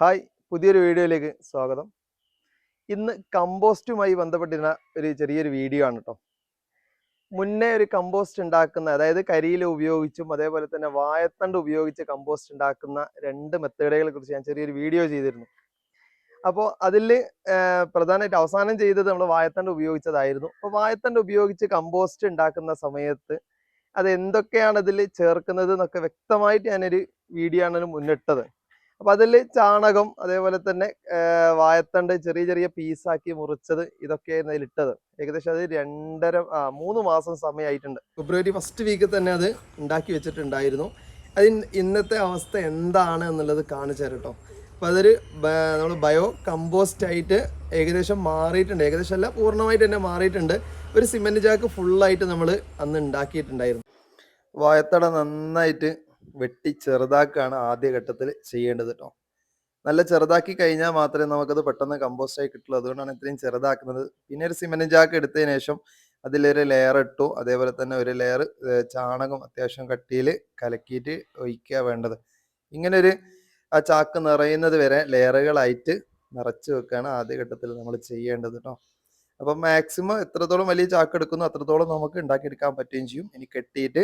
Hi പുതിയൊരു വീഡിയോയിലേക്ക് സ്വാഗതം. ഇന്ന് കമ്പോസ്റ്റുമായി ബന്ധപ്പെട്ടിരുന്ന ഒരു ചെറിയൊരു വീഡിയോ ആണ് കേട്ടോ മുന്നേ ഒരു കമ്പോസ്റ്റ് ഉണ്ടാക്കുന്ന അതായത് കരിയിൽ ഉപയോഗിച്ചും അതേപോലെ തന്നെ വായത്തണ്ട് ഉപയോഗിച്ച് കമ്പോസ്റ്റ് ഉണ്ടാക്കുന്ന രണ്ട് മെത്തേഡുകളെ കുറിച്ച് ഞാൻ ചെറിയൊരു വീഡിയോ ചെയ്തിരുന്നു. അപ്പോൾ അതിൽ പ്രധാനമായിട്ട് അവസാനം ചെയ്തത് നമ്മൾ വായത്തണ്ട് ഉപയോഗിച്ചതായിരുന്നു. അപ്പോൾ വായത്തണ്ട് ഉപയോഗിച്ച് കമ്പോസ്റ്റ് ഉണ്ടാക്കുന്ന സമയത്ത് അത് എന്തൊക്കെയാണ് അതിൽ ചേർക്കുന്നത് എന്നൊക്കെ വ്യക്തമായിട്ട് ഞാനൊരു വീഡിയോ ആണ് മുന്നിട്ടത്. അപ്പൊ അതിൽ ചാണകം അതേപോലെ തന്നെ വായത്തണ്ട് ചെറിയ ചെറിയ പീസാക്കി മുറിച്ചത് ഇതൊക്കെയായിരുന്നു അതിലിട്ടത്. ഏകദേശം അത് രണ്ടര മൂന്ന് മാസം സമയമായിട്ടുണ്ട് ഫെബ്രുവരി ഫസ്റ്റ് വീക്ക് തന്നെ അത് ഉണ്ടാക്കി വെച്ചിട്ടുണ്ടായിരുന്നു. അതിന് ഇന്നത്തെ അവസ്ഥ എന്താണ് എന്നുള്ളത് കാണിച്ചു തരാം കേട്ടോ. അപ്പൊ അതൊരു നമ്മൾ ബയോ കമ്പോസ്റ്റ് ആയിട്ട് ഏകദേശം മാറിയിട്ടുണ്ട്. ഏകദേശം അല്ല പൂർണമായിട്ട് തന്നെ മാറിയിട്ടുണ്ട്. ഒരു സിമെന്റ് ചാക്ക് ഫുള്ളായിട്ട് നമ്മൾ അന്ന് ഉണ്ടാക്കിയിട്ടുണ്ടായിരുന്നു. വായത്തട നന്നായിട്ട് വെട്ടി ചെറുതാക്കുകയാണ് ആദ്യഘട്ടത്തിൽ ചെയ്യേണ്ടത് കേട്ടോ നല്ല ചെറുതാക്കി കഴിഞ്ഞാൽ മാത്രമേ നമുക്കത് പെട്ടെന്ന് കമ്പോസ്റ്റ് ആയി കിട്ടുള്ളൂ. അതുകൊണ്ടാണ് ഇത്രയും ചെറുതാക്കുന്നത്. പിന്നെ ഒരു സിമെന്റ് ചാക്ക് എടുത്തതിന് ശേഷം അതിലൊരു ലെയർ ഇട്ടു. അതേപോലെ തന്നെ ഒരു ലെയർ ചാണകം അത്യാവശ്യം കട്ടിയിൽ കലക്കിയിട്ട് ഒഴിക്കുക വേണ്ടത്. ഇങ്ങനെ ഒരു ആ ചാക്ക് നിറയുന്നത് വരെ ലെയറുകളായിട്ട് നിറച്ച് വെക്കുകയാണ് ആദ്യഘട്ടത്തിൽ നമ്മൾ ചെയ്യേണ്ടത് കേട്ടോ അപ്പം മാക്സിമം എത്രത്തോളം വലിയ ചാക്ക് എടുക്കുന്നു അത്രത്തോളം നമുക്ക് ഉണ്ടാക്കിയെടുക്കാൻ പറ്റുകയും ചെയ്യും. ഇനി കെട്ടിയിട്ട്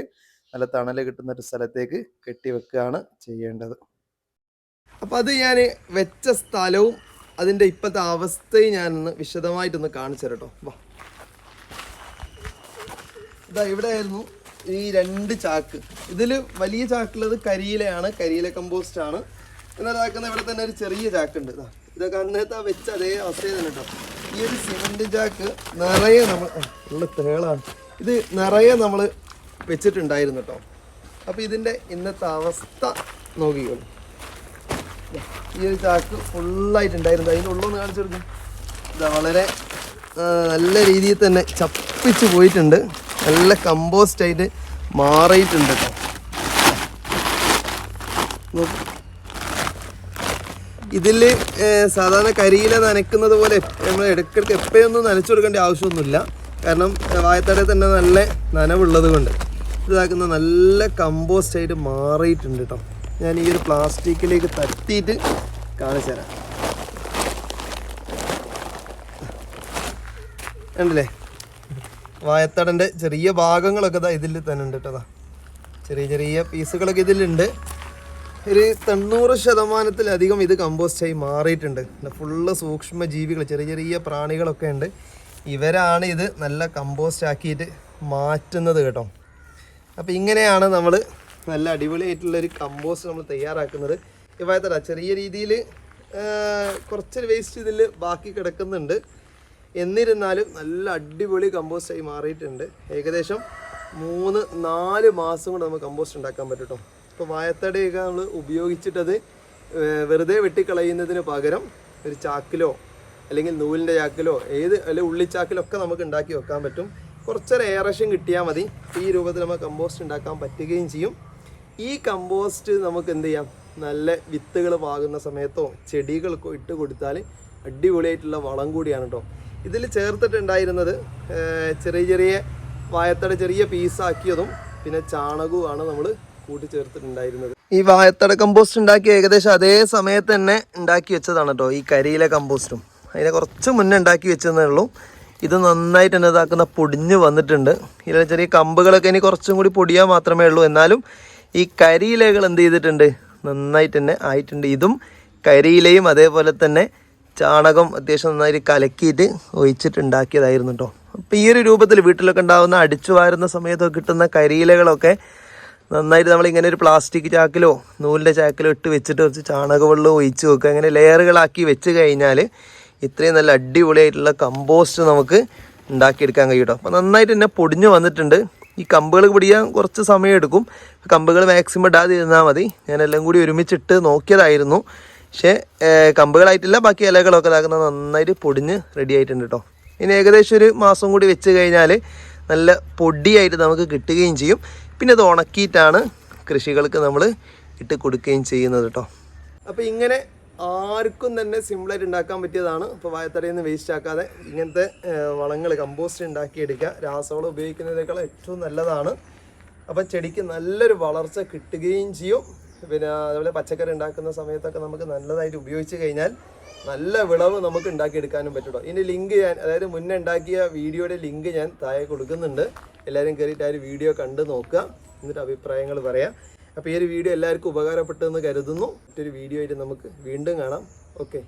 നല്ല തണൽ കിട്ടുന്ന ഒരു സ്ഥലത്തേക്ക് കെട്ടി വെക്കുകയാണ് ചെയ്യേണ്ടത്. അപ്പോൾ അത് ഞാൻ വെച്ച സ്ഥലവും അതിന്റെ ഇപ്പോഴത്തെ അവസ്ഥയും ഞാനൊന്ന് വിശദമായിട്ടൊന്ന് കാണിച്ചു തരട്ടോ. വാ. ഇതാ ഇവിടെ ആയിരുന്നു ഈ രണ്ട് ചാക്ക്. ഇതിൽ വലിയ ചാക്കുള്ളത് കരിയിലയാണ് കരിയില കമ്പോസ്റ്റ് ആണ്. എന്നാൽ ഇതാക്കുന്ന ഇവിടെ തന്നെ ഒരു ചെറിയ ചാക്ക് ഉണ്ട് ഇതാ ഇതൊക്കെ അന്നത്തെ വെച്ച അതേ അവസ്ഥയിൽ തന്നെ കേട്ടോ. ഈ ഒരു സിമെന്റ് ചാക്ക് നിറയെ നമ്മൾ ഉള്ള തേളാണ്. ഇത് നിറയെ നമ്മൾ വെച്ചിട്ടുണ്ടായിരുന്നു കേട്ടോ അപ്പൊ ഇതിന്റെ ഇന്നത്തെ അവസ്ഥ നോക്കിക്കോളൂ. ഈ ഒരു ചാക്ക് ഫുള്ളായിട്ടുണ്ടായിരുന്നു. അതിന്റെ ഉള്ളൊന്ന് കാണിച്ചു കൊടുക്കും. ഇതാ വളരെ നല്ല രീതിയിൽ തന്നെ ചപ്പിച്ച് പോയിട്ടുണ്ട്. നല്ല കമ്പോസ്റ്റ് ആയിട്ട് മാറിയിട്ടുണ്ട് കേട്ടോ ഇതിൽ ഇതിൽ സാധാരണ കരിയില നനയ്ക്കുന്നത് പോലെ നമ്മൾ ഇടയ്ക്കിടയ്ക്ക് എപ്പോഴൊന്നും നനച്ചു കൊടുക്കേണ്ട ആവശ്യമൊന്നുമില്ല. കാരണം വായത്തടയിൽ തന്നെ നല്ല നനവുള്ളത് കൊണ്ട്. ഇതാക്കുന്ന നല്ല കമ്പോസ്റ്റ് ആയിട്ട് മാറിയിട്ടുണ്ട് കേട്ടോ ഞാൻ ഈ ഒരു പ്ലാസ്റ്റിക്കിലേക്ക് തട്ടിയിട്ട് കാണിച്ചു തരാം. ഉണ്ടല്ലേ വായത്തടന്റെ ചെറിയ ഭാഗങ്ങളൊക്കെ ഇതാ ഇതിൽ തന്നെ ഉണ്ട് കേട്ടോ. ചെറിയ ചെറിയ പീസുകളൊക്കെ ഇതിലുണ്ട്. ഒരു തൊണ്ണൂറ് ശതമാനത്തിലധികം ഇത് കമ്പോസ്റ്റായി മാറിയിട്ടുണ്ട്. ഫുള്ള് സൂക്ഷ്മ ജീവികൾ ചെറിയ ചെറിയ പ്രാണികളൊക്കെ ഉണ്ട്. ഇവരാണ് ഇത് നല്ല കമ്പോസ്റ്റ് ആക്കിയിട്ട് മാറ്റുന്നത് കേട്ടോ. അപ്പോൾ ഇങ്ങനെയാണ് നമ്മൾ നല്ല അടിപൊളിയായിട്ടുള്ളൊരു കമ്പോസ്റ്റ് നമ്മൾ തയ്യാറാക്കുന്നത്. ഇവത്തട ചെറിയ രീതിയിൽ കുറച്ചൊരു വേസ്റ്റ് ഇതിൽ ബാക്കി കിടക്കുന്നുണ്ട്. എന്നിരുന്നാലും നല്ല അടിപൊളി കമ്പോസ്റ്റായി മാറിയിട്ടുണ്ട്. ഏകദേശം മൂന്ന് നാല് മാസം കൊണ്ട് നമുക്ക് കമ്പോസ്റ്റ് ഉണ്ടാക്കാൻ പറ്റും കേട്ടോ ഇപ്പോൾ വായത്തടയൊക്കെ നമ്മൾ ഉപയോഗിച്ചിട്ടത് വെറുതെ വെട്ടിക്കളയുന്നതിന് പകരം ഒരു ചാക്കിലോ അല്ലെങ്കിൽ നൂലിന്റെ ചാക്കിലോ ഏത് അല്ലെങ്കിൽ ഉള്ളിച്ചാക്കിലൊക്കെ നമുക്ക് ഉണ്ടാക്കി വെക്കാൻ പറ്റും. കുറച്ചൊരു എയറേഷൻ കിട്ടിയാൽ മതി. ഈ രൂപത്തിൽ നമുക്ക് കമ്പോസ്റ്റ് ഉണ്ടാക്കാൻ പറ്റുകയും ചെയ്യും. ഈ കമ്പോസ്റ്റ് നമുക്ക് എന്ത് ചെയ്യാം? നല്ല വിത്തുകൾ പാകുന്ന സമയത്തോ ചെടികൾക്കോ ഇട്ട് കൊടുത്താൽ അടിപൊളിയായിട്ടുള്ള വളം കൂടിയാണ് കേട്ടോ ഇതിൽ ചേർത്തിട്ടുണ്ടായിരുന്നത് ചെറിയ ചെറിയ വായത്തട ചെറിയ പീസാക്കിയതും പിന്നെ ചാണകവുമാണ് നമ്മൾ കൂട്ടി ചേർത്തിട്ടുണ്ടായിരുന്നത് ഈ വായത്തട കമ്പോസ്റ്റ് ഉണ്ടാക്കി ഏകദേശം അതേ സമയത്ത് തന്നെ ഉണ്ടാക്കി വെച്ചതാണ് കേട്ടോ ഈ കരിയിലെ കമ്പോസ്റ്റും അതിനെ കുറച്ച് മുന്നേ ഉണ്ടാക്കി വെച്ചതേ ഉള്ളൂ. ഇത് നന്നായിട്ട് തന്നെ ഇതാക്കുന്ന പൊടിഞ്ഞ് വന്നിട്ടുണ്ട്. ഇതിലെ ചെറിയ കമ്പുകളൊക്കെ ഇനി കുറച്ചും കൂടി പൊടിയാൻ മാത്രമേ ഉള്ളൂ. എന്നാലും ഈ കരിയിലകൾ എന്ത് ചെയ്തിട്ടുണ്ട്? നന്നായിട്ട് തന്നെ ആയിട്ടുണ്ട്. ഇതും കരിയിലയും അതേപോലെ തന്നെ ചാണകം അത്യാവശ്യം നന്നായിട്ട് കലക്കിയിട്ട് ഒഴിച്ചിട്ടുണ്ടാക്കിയതായിരുന്നു കേട്ടോ. അപ്പോൾ ഈ ഒരു രൂപത്തിൽ വീട്ടിലൊക്കെ ഉണ്ടാകുന്ന അടിച്ചു വാരുന്ന സമയത്തൊക്കെ കിട്ടുന്ന കരിയിലകളൊക്കെ നന്നായിട്ട് നമ്മൾ ഇങ്ങനെ ഒരു പ്ലാസ്റ്റിക് ചാക്കിലോ നൂലിന്റെ ചാക്കിലോ ഇട്ട് വെച്ചിട്ട് കുറച്ച് ചാണകവെള്ളം ഒഴിച്ച് വെക്കുക. അങ്ങനെ ലെയറുകളാക്കി വെച്ച് കഴിഞ്ഞാൽ ഇത്രയും നല്ല അടിപൊളിയായിട്ടുള്ള കമ്പോസ്റ്റ് നമുക്ക് ഉണ്ടാക്കിയെടുക്കാൻ കഴിയും അപ്പോൾ നന്നായിട്ട് തന്നെ പൊടിഞ്ഞു വന്നിട്ടുണ്ട്. ഈ കമ്പുകൾ പിടിക്കാൻ കുറച്ച് സമയം എടുക്കും. കമ്പുകൾ മാക്സിമം ഇടാതിരുന്നാൽ മതി. ഞാനെല്ലാം കൂടി ഒരുമിച്ചിട്ട് നോക്കിയതായിരുന്നു. പക്ഷേ കമ്പുകളായിട്ടില്ല. ബാക്കി ഇലകളൊക്കെ ഇതാക്കുന്ന നന്നായിട്ട് പൊടിഞ്ഞ് റെഡി ആയിട്ടുണ്ട് കേട്ടോ ഇനി ഏകദേശം ഒരു മാസം കൂടി വെച്ച് കഴിഞ്ഞാൽ നല്ല പൊടിയായിട്ട് നമുക്ക് കിട്ടുകയും ചെയ്യും. പിന്നെ അത് ഉണക്കിയിട്ടാണ് കൃഷികൾക്ക് നമ്മൾ ഇട്ട് കൊടുക്കുകയും ചെയ്യുന്നത് കേട്ടോ അപ്പോൾ ഇങ്ങനെ ആർക്കും തന്നെ സിമ്പിളായിട്ട് ഉണ്ടാക്കാൻ പറ്റിയതാണ്. ഇപ്പോൾ വായത്തടയിൽ നിന്ന് വേസ്റ്റ് ആക്കാതെ ഇങ്ങനത്തെ വളങ്ങൾ കമ്പോസ്റ്റ് ഉണ്ടാക്കിയെടുക്കുക. രാസവളം ഉപയോഗിക്കുന്നതിനേക്കാൾ ഏറ്റവും നല്ലതാണ്. അപ്പോൾ ചെടിക്ക് നല്ലൊരു വളർച്ച കിട്ടുകയും ചെയ്യും. പിന്നെ അതുപോലെ പച്ചക്കറി ഉണ്ടാക്കുന്ന സമയത്തൊക്കെ നമുക്ക് നല്ലതായിട്ട് ഉപയോഗിച്ച് കഴിഞ്ഞാൽ നല്ല വിളവ് നമുക്ക് ഉണ്ടാക്കിയെടുക്കാനും പറ്റുള്ളൂ. ഇതിന്റെ ലിങ്ക് ഞാൻ അതായത് മുന്നേ ഉണ്ടാക്കിയ വീഡിയോയുടെ ലിങ്ക് ഞാൻ താഴെ കൊടുക്കുന്നുണ്ട്. എല്ലാവരും കയറിയിട്ട് ആ ഒരു വീഡിയോ കണ്ട് നോക്കുക. എന്നിട്ട് അഭിപ്രായങ്ങൾ പറയാം. അപ്പോൾ ഈ ഒരു വീഡിയോ എല്ലാവർക്കും ഉപകാരപ്പെട്ടെന്ന് കരുതുന്നു. മറ്റൊരു വീഡിയോ ആയിട്ട് നമുക്ക് വീണ്ടും കാണാം. ഓക്കെ